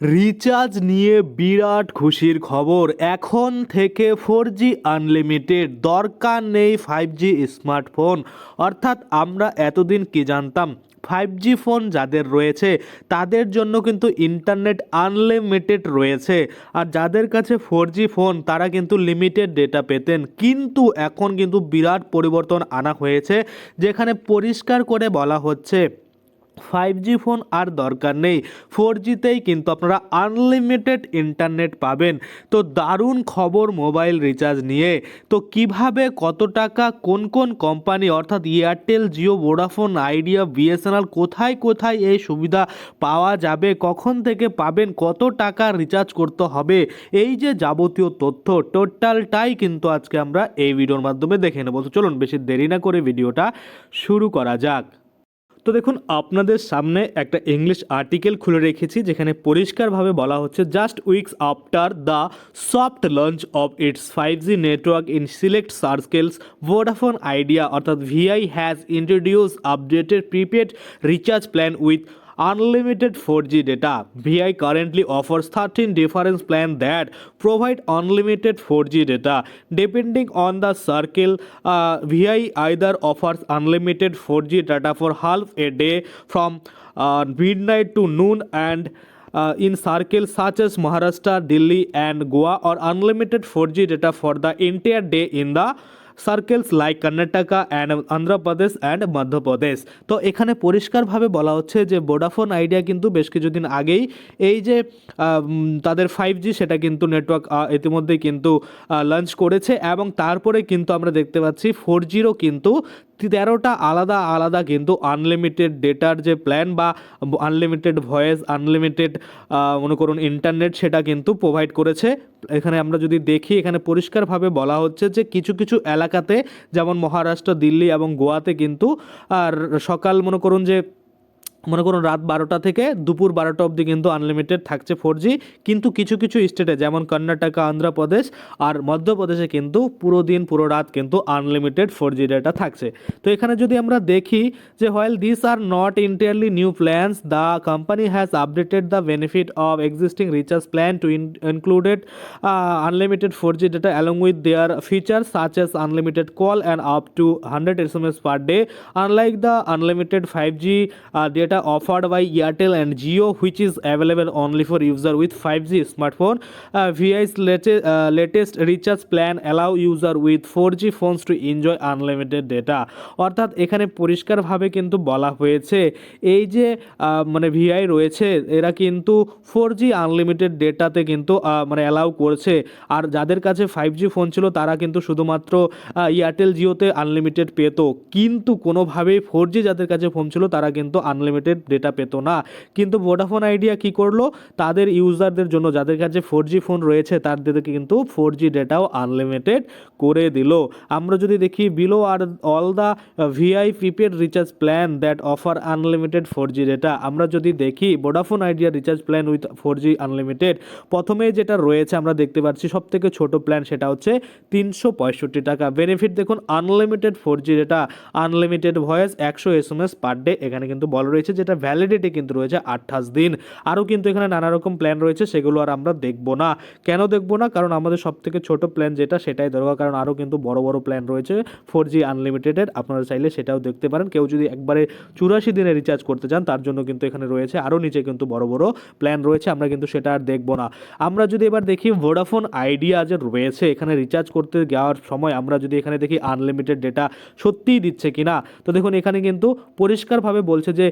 Recharge নিয়ে বিরাট খুশির খবর। এখন থেকে ফোর জি আনলিমিটেড। দরকার নেই ফাইভ জি স্মার্টফোন। অর্থাৎ আমরা এতদিন কি জানতাম? ফাইভ জি ফোন যাদের রয়েছে, তাদের জন্য কিন্তু ইন্টারনেট আনলিমিটেড রয়েছে। আর যাদের কাছে ফোর জি ফোন, তারা কিন্তু লিমিটেড ডেটা পেতেন। কিন্তু এখন কিন্তু বিরাট পরিবর্তন আনা হয়েছে, যেখানে পরিষ্কার করে বলা হচ্ছে ফাইভ জি ফোন আর দরকার নেই। ফোর জিতেই কিন্তু আপনারা আনলিমিটেড ইন্টারনেট পাবেন। তো দারুণ খবর মোবাইল রিচার্জ নিয়ে। তো কীভাবে কত টাকা, কোন কোন কোম্পানি অর্থাৎ Airtel Jio Vodafone Idea BSNL কোথায় কোথায় এই সুবিধা পাওয়া যাবে, কখন থেকে পাবেন, কত টাকা রিচার্জ করতে হবে, এই যে যাবতীয় তথ্য টোটালটাই কিন্তু আজকে আমরা এই ভিডিওর মাধ্যমে দেখে নেব। তো চলুন, বেশি দেরি না করে ভিডিওটা শুরু করা যাক। তো দেখুন, আপনাদের সামনে একটা ইংলিশ আর্টিকেল খুলে রেখেছি, যেখানে পরিষ্কারভাবে বলা হচ্ছে just weeks after the soft launch of its five G network in select circles Vodafone Idea অর্থাৎ Vi has introduce updated prepaid recharge plan with unlimited 4G data. VI currently offers 13 different plans that provide unlimited 4G data. Depending on the circle, uh, VI either offers unlimited 4G data for half a day from uh, midnight to noon and uh, in circles such as Maharashtra, Delhi, and Goa, or unlimited 4G data for the entire day in the circles like Karnataka and Andhra Pradesh and Madhya Pradesh তো এখানে পরিষ্কারভাবে বলা হচ্ছে যে Vodafone idea কিন্তু বেশ কিছুদিন আগেই এই যে তাদের ফাইভ জি সেটা কিন্তু নেটওয়ার্ক ইতিমধ্যেই কিন্তু লঞ্চ করেছে এবং তারপরে কিন্তু আমরা দেখতে পাচ্ছি ফোর জিরও কিন্তু তেরোটা আলাদা আলাদা কিন্তু আনলিমিটেড ডেটার যে প্ল্যান বা আনলিমিটেড ভয়েস আনলিমিটেড মনে করুন ইন্টারনেট সেটা কিন্তু প্রোভাইড করেছে। এখানে আমরা যদি দেখি, এখানে পরিষ্কারভাবে বলা হচ্ছে যে কিছু কিছু এলাকাতে, যেমন মহারাষ্ট্র, দিল্লি এবং গোয়াতে কিন্তু, আর সকাল মনে করুন যে মনে করুন রাত বারোটা থেকে দুপুর বারোটা অবধি কিন্তু আনলিমিটেড থাকছে ফোর জি কিন্তু কিছু কিছু স্টেটে যেমন কর্ণাটকা অন্ধ্রপ্রদেশ আর মধ্যপ্রদেশে কিন্তু পুরো দিন পুরো রাত কিন্তু আনলিমিটেড ফোর জি ডেটা থাকছে তো এখানে যদি আমরা দেখি যে while this are not entirely new plans the company has updated the benefit of existing recharge plan to included unlimited four G data along with their features such as unlimited call and up to 100 SMS per day. Unlike the unlimited 5G uh, data offered by Airtel and Jio, which is available only for user with 5G smartphone, uh, VI's latest, uh, latest recharge plan allow user with 4G phones to enjoy unlimited data. অর্থাৎ এখানে পরিষ্কারভাবে কিন্তু বলা হয়েছে এই যে মানে Vi রয়েছে এরা কিন্তু ফোর জি আনলিমিটেড ডেটাতে কিন্তু মানে অ্যালাউ করছে। আর যাদের কাছে ফাইভ জি ফোন ছিল তারা কিন্তু শুধুমাত্র এয়ারটেল জিওতে আনলিমিটেড পেতো। কিন্তু কোনোভাবেই ফোর জি যাদের কাছে ফোন ছিল তারা কিন্তু আনলিমিটেড ডেটা পেতো না। কিন্তু ভোডাফোন আইডিয়া কি করল? তাদের ইউজারদের জন্য, যাদের কাছে ফোর জি ফোন রয়েছে, তাদেরকে কিন্তু ফোর জি ডেটাও আনলিমিটেড করে দিল। আমরা যদি দেখি below are all the Vi prepaid recharge plan that offer unlimited four G data আমরা যদি দেখি Vodafone Idea recharge plan with four G unlimited প্রথমে যেটা রয়েছে, আমরা দেখতে পাচ্ছি সব থেকে ছোট প্ল্যান সেটা হচ্ছে তিনশো পঁয়ষট্টি টাকা। বেনিফিট দেখুন unlimited four G data unlimited voice একশো S M S per day এখানে কিন্তু বলা রয়েছে যেটা ভ্যালিডিটি কিন্তু রয়েছে আঠাশ দিন। আরও কিন্তু এখানে নানা রকম প্ল্যান রয়েছে, সেগুলো আর আমরা দেখব না। কেন দেখব না? কারণ আমাদের সব থেকে ছোট প্ল্যান যেটা, সেটাই দরকার কারণ আরও কিন্তু বড় বড় প্ল্যান রয়েছে ফোর জি আনলিমিটেডের আপনারা চাইলে সেটাও দেখতে পারেন। কেউ যদি একবারে চুরাশি দিনে রিচার্জ করতে চান, তার জন্য কিন্তু এখানে রয়েছে, আরও নিচে কিন্তু বড় বড় প্ল্যান রয়েছে, আমরা কিন্তু সেটা আর দেখব না। আমরা যদি এবার দেখি ভোডাফোন আইডিয়া যে রয়েছে, এখানে রিচার্জ করতে যাওয়ার সময় আমরা যদি এখানে দেখি আনলিমিটেড ডেটা সত্যিই দিচ্ছে কিনা? তো দেখুন, এখানে কিন্তু পরিষ্কারভাবে বলছে যে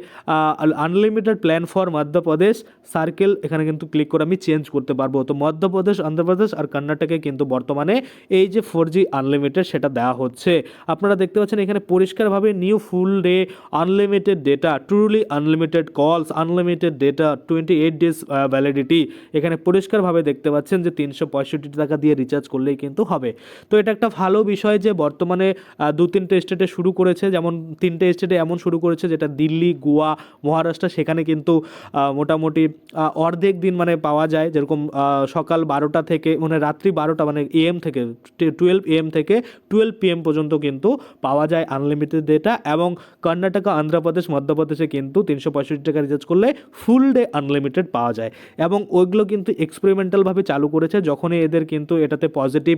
unlimited plan for Madhya Pradesh circle এখানে কিন্তু ক্লিক করে আমি চেঞ্জ করতে পারব। তো মধ্যপ্রদেশ অন্ধ্রপ্রদেশ আর কর্ণাটকে কিন্তু বর্তমানে এই যে ফোর জি আনলিমিটেড সেটা দেওয়া হচ্ছে। আপনারা দেখতে পাচ্ছেন এখানে পরিষ্কারভাবে new full day unlimited data truly unlimited calls unlimited data twenty eight days validity এখানে পরিষ্কারভাবে দেখতে পাচ্ছেন যে তিনশো পঁয়ষট্টি টাকা দিয়ে রিচার্জ করলেই কিন্তু হবে। তো এটা একটা ভালো বিষয় যে বর্তমানে দু তিনটে স্টেটে শুরু করেছে, যেমন তিনটে স্টেটে এমন শুরু করেছে যেটা দিল্লি, গোয়া মহারাষ্ট্র, সেখানে কিন্তু মোটামুটি অর্ধেক দিন মানে পাওয়া যায়। যেরকম সকাল বারোটা থেকে মানে রাত্রি বারোটা মানে এএম থেকে টুয়েলভ এএম থেকে টুয়েলভ পিএম পর্যন্ত কিন্তু পাওয়া যায় আনলিমিটেড ডেটা এবং কর্ণাটকা, অন্ধ্রপ্রদেশ, মধ্যপ্রদেশে কিন্তু তিনশো পঁয়ষট্টি টাকা রিচার্জ করলে ফুল ডে আনলিমিটেড পাওয়া যায়। এবং ওইগুলো কিন্তু এক্সপেরিমেন্টালভাবে চালু করেছে, যখনই এদের কিন্তু এটাতে পজিটিভ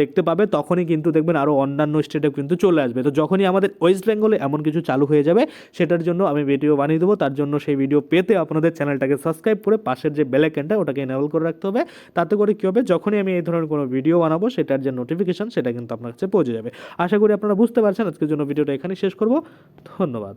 দেখতে পাবে, তখনই কিন্তু দেখবেন আরও অন্যান্য স্টেটে কিন্তু চলে আসবে। তো যখনই আমাদের ওয়েস্ট বেঙ্গলে এমন কিছু চালু হয়ে যাবে, সেটার জন্য আমি ভিডিও বানিয়ে দেবো, তার জন্য সেই ভিডিও পেতে আপনাদের চ্যানেলটাকে সাবস্ক্রাইব করে পাশের যে বেলাইকেনটা ওটাকে এনেবল করে রাখতে হবে। তাতে করে কী হবে, যখনই আমি এই ধরনের কোনো ভিডিও বানাবো, সেটার যে নোটিফিকেশান সেটা কিন্তু আপনার কাছে পৌঁছে যাবে। আশা করি আপনারা বুঝতে পারছেন, আজকের জন্য ভিডিওটা এখানে শেষ করব। ধন্যবাদ।